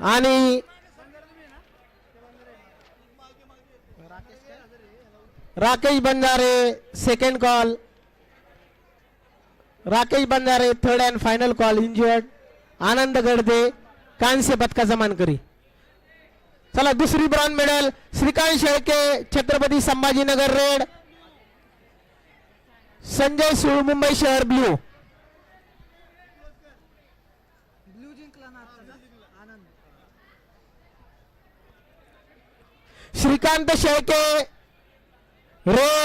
आणि Rakesh Banjare second call Rakesh Banjare third and final call injured Anand Gadade कांस्य पदकाचा मानकरी चला दुसरी bronze medal Shrikant Shelke Chhatrapati Sambhajinagar red Sanjay Sul Mumbai शहर blue. Shrikant Shelke red.